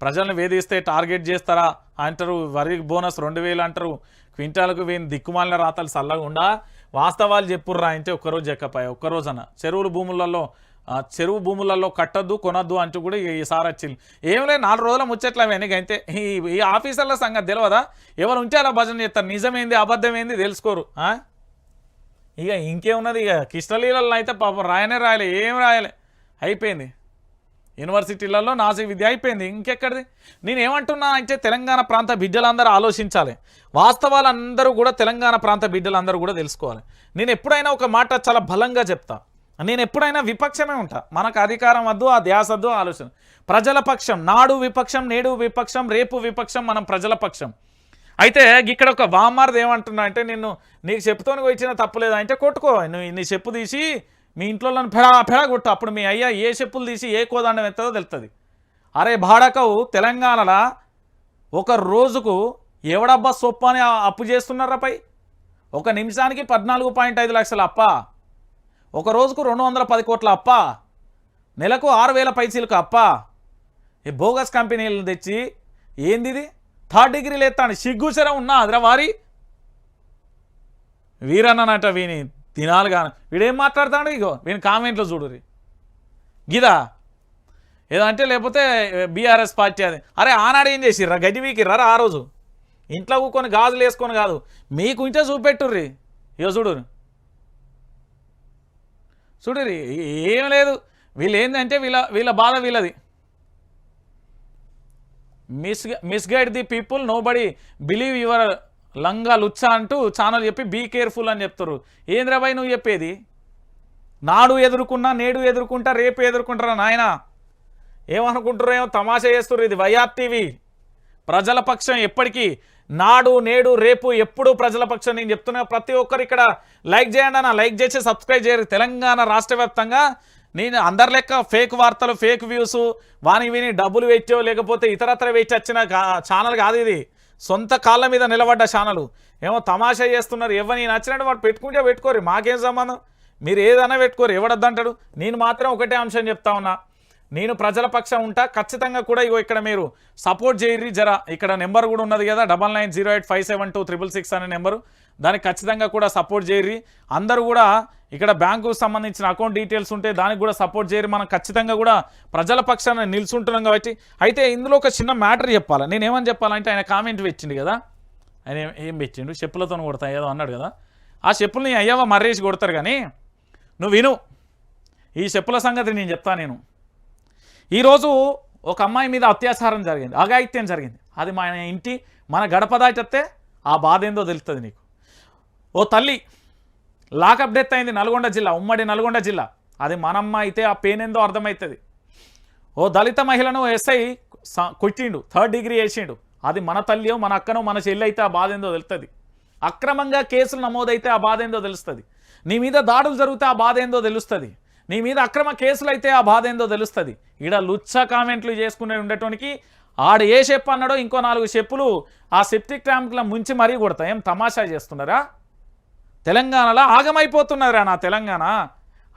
ప్రజలను వేధిస్తే టార్గెట్ చేస్తారా అంటారు వరి బోనస్ రెండు వేలు అంటారు. క్వింటాలకు వేయిన దిక్కుమాలిన రాతలు చల్లగా ఉండా? వాస్తవాలు చెప్పుర్రా అంటే ఒక్కరోజు చెక్కపాయ ఒక్కరోజన చెరువులు భూములలో చెరువు భూములలో కట్టద్దు కొనద్దు అంటూ కూడా ఈసారి వచ్చింది ఏం లేదు నాలుగు రోజుల ముచ్చట్లు అవన్నీ అయితే ఈ ఈ ఆఫీసర్ల సంగతి తెలియదా ఎవరు ఉంటే అలా భజన చేస్తారు? నిజమేంది అబద్ధమేంది తెలుసుకోరు ఇక ఇంకేమున్నది? ఇక కృష్ణలీలలో అయితే పాపం రాయనే రాయలే ఏం రాయలే. అయిపోయింది. యూనివర్సిటీలలో నాసి విద్య అయిపోయింది. ఇంకెక్కడిది? నేను ఏమంటున్నా అంటే తెలంగాణ ప్రాంత బిడ్డలందరూ ఆలోచించాలి. వాస్తవాలందరూ కూడా తెలంగాణ ప్రాంత బిడ్డలందరూ కూడా తెలుసుకోవాలి. నేను ఎప్పుడైనా ఒక మాట చాలా బలంగా చెప్తా. నేను ఎప్పుడైనా విపక్షమే ఉంటా. మనకు అధికారం వద్దు ఆ ధ్యాస వద్దు ఆలోచన. ప్రజల పక్షం నాడు విపక్షం నేడు విపక్షం రేపు విపక్షం మనం ప్రజల పక్షం. అయితే ఇక్కడ ఒక బామ్మారది ఏమంటున్నా అంటే నిన్ను నీకు చెప్తూనే వచ్చిన తప్పులేదా? అంటే కొట్టుకో. నువ్వు నీ చెప్పు తీసి మీ ఇంట్లో ఫెడా ఫెడా కొట్టు. అప్పుడు మీ అయ్యా ఏ చెప్పులు తీసి ఏ కోదండం ఎత్తదో తెలుస్తుంది అరే భాడకవు తెలంగాణలో ఒక రోజుకు ఎవడబ్బా సొప్ప అని అప్పు చేస్తున్నారా పై? ఒక నిమిషానికి పద్నాలుగు పాయింట్ ఐదు లక్షల అప్ప. ఒక రోజుకు రెండు వందల పది కోట్ల అప్ప. నెలకు ఆరు వేల పైసీలకు అప్ప. ఈ బోగస్ కంపెనీలను తెచ్చి ఏందిది? థర్డ్ డిగ్రీలు ఎత్తాను సిగ్గుసరం ఉన్నా అదిరా వారి? వీరన్ననట వీని తినాలి కానీ వీడేం మాట్లాడతాడు? ఇగో వీని కామెంట్లో చూడురి గిదా ఏదంటే లేకపోతే బీఆర్ఎస్ పార్టీ అది. అరే ఆనాడు ఏం చేసిర్రా? గడ్డి రా ఆ రోజు? ఇంట్లో కూకొని గాజులు వేసుకొని కాదు. మీకు ఇంటే చూపెట్టుర్రి. ఇగో చూడు చూడుర్రి ఏం లేదు. వీళ్ళు ఏంటంటే వీళ్ళ వీళ్ళ బాధ వీళ్ళది. Miss misguided the people nobody believe your లంగా లుచ్చా అంటూ ఛానల్ చెప్పి బీ కేర్ఫుల్ అని చెప్తారు. ఏంద్రబాయ్ నువ్వు చెప్పేది? నాడు ఎదుర్కొన్నా నేడు ఎదుర్కొంటా రేపు ఎదుర్కొంటారా నాయన? ఏమనుకుంటారో ఏమో తమాషా చేస్తారు ఇది వైఆర్ టీవీ. ప్రజల పక్షం ఎప్పటికీ నాడు నేడు రేపు ఎప్పుడు ప్రజల పక్షం. నేను చెప్తున్నా ప్రతి ఒక్కరు ఇక్కడ లైక్ చేయండి అన్న లైక్ చేసి సబ్స్క్రైబ్ చేయరు. తెలంగాణ రాష్ట్ర నేను అందరి లెక్క ఫేక్ వార్తలు ఫేక్ వ్యూస్ వాని విని డబ్బులు పెట్టో లేకపోతే ఇతరత్ర వేచి వచ్చిన ఛానల్ కాదు ఇది. సొంత కాళ్ళ మీద నిలబడ్డ ఛానలు ఏమో తమాషా చేస్తున్నారు. ఎవరిని నచ్చినట్టు వాడు పెట్టుకుంటే పెట్టుకోరు. మాకేం సంబంధం? మీరు ఏదైనా పెట్టుకోరు. ఎవడద్దంటాడు? నేను మాత్రం ఒకటే అంశం చెప్తా ఉన్నా. నేను ప్రజల పక్షం ఉంటా ఖచ్చితంగా కూడా ఇగో ఇక్కడ మీరు సపోర్ట్ చేయర్రి జరా. ఇక్కడ నెంబర్ కూడా ఉన్నది కదా double nine zero eight five seven two triple six అనే నెంబరు. దానికి ఖచ్చితంగా కూడా సపోర్ట్ చేయర్రి. అందరూ కూడా ఇక్కడ బ్యాంకుకు సంబంధించిన అకౌంట్ డీటెయిల్స్ ఉంటే దానికి కూడా సపోర్ట్ చేయరు మనం ఖచ్చితంగా కూడా ప్రజల పక్షాన నిల్చుంటున్నాం కాబట్టి. అయితే ఇందులో ఒక చిన్న మ్యాటర్ చెప్పాలి? నేను ఏమని చెప్పాలంటే ఆయన కామెంట్ పెట్టిండు కదా. ఆయన ఏం- ఏం పెట్టిండు? చెప్పులతో కొడతా ఏదో అన్నాడు కదా. ఆ చెప్పుల్ని అయ్యావా మర్రేసి కొడతారు కానీ నువ్వు విను. ఈ చెప్పుల సంగతి నేను చెప్తా నేను. ఈరోజు ఒక అమ్మాయి మీద అత్యాచారం జరిగింది అఘాయిత్యం జరిగింది. అది మన ఇంటి మన గడప దాటస్తే ఆ బాధ ఏందో తెలుస్తుంది నీకు. ఓ తల్లి లాకప్ డెత్ అయింది నల్గొండ జిల్లా ఉమ్మడి నల్గొండ జిల్లా. అది మనమ్మ అయితే ఆ పెయిన్ ఏందో అర్థమవుతుంది ఓ దళిత మహిళను ఎస్ఐ స- కొట్టిండు థర్డ్ డిగ్రీ వేసిండు. అది మన తల్లియో మన అక్కనో మన చెల్లి అయితే ఆ బాధ ఏందో తెలుస్తుంది అక్రమంగా కేసులు నమోదైతే ఆ బాధ ఏందో తెలుస్తుంది. నీ మీద దాడులు జరిగితే ఆ బాధ ఏందో తెలుస్తుంది. నీ మీద అక్రమ కేసులు అయితే ఆ బాధ ఏందో తెలుస్తుంది. ఈడ లుచ్చ కామెంట్లు చేసుకునే ఉండేటోనికి ఆడు ఏ చెప్పు అన్నాడో ఇంకో నాలుగు చెప్పులు ఆ సెప్టిక్ ట్యాంక్ల ముంచి మరీ కొడతా. ఏం తమాషా చేస్తున్నారా? తెలంగాణలో ఆగమైపోతున్నారా నా తెలంగాణ?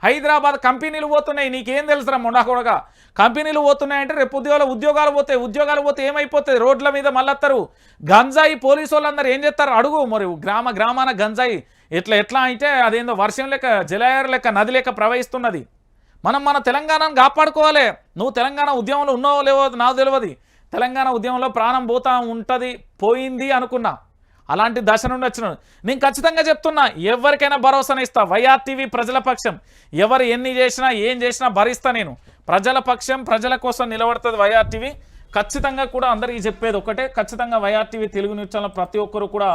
హైదరాబాద్ కంపెనీలు పోతున్నాయి నీకేం తెలుసురా మొండాకొడగా కంపెనీలు పోతున్నాయంటే రేపు ఉద్యోగాలు ఉద్యోగాలు పోతాయి ఉద్యోగాలు పోతే ఏమైపోతుంది రోడ్ల మీద మళ్ళొస్తారు గంజాయి పోలీసు వాళ్ళందరూ ఏం చేస్తారు? అడుగు మరి గ్రామ గ్రామాన గంజాయి ఎట్లా ఎట్లా అయితే అదేందో వర్షం లెక్క జలాయారు లెక్క నది లెక్క ప్రవహిస్తున్నది. మనం మన తెలంగాణను కాపాడుకోవాలి. నువ్వు తెలంగాణ ఉద్యమంలో ఉన్నావో లేవో నాకు తెలియదు తెలంగాణ ఉద్యమంలో ప్రాణం పోతా ఉంటుంది పోయింది అనుకున్నా. అలాంటి దశ నుండి వచ్చిన నేను ఖచ్చితంగా చెప్తున్నా ఎవరికైనా భరోసాని ఇస్తా. వైఆర్టీవీ ప్రజల పక్షం. ఎవరు ఎన్ని చేసినా ఏం చేసినా భరిస్తా నేను. ప్రజల పక్షం ప్రజల కోసం నిలబడుతుంది వైఆర్టీవీ. ఖచ్చితంగా కూడా అందరికీ చెప్పేది ఒకటే ఖచ్చితంగా వైఆర్టీవీ తెలుగు న్యూస్ ఛానల్ ప్రతి ఒక్కరు కూడా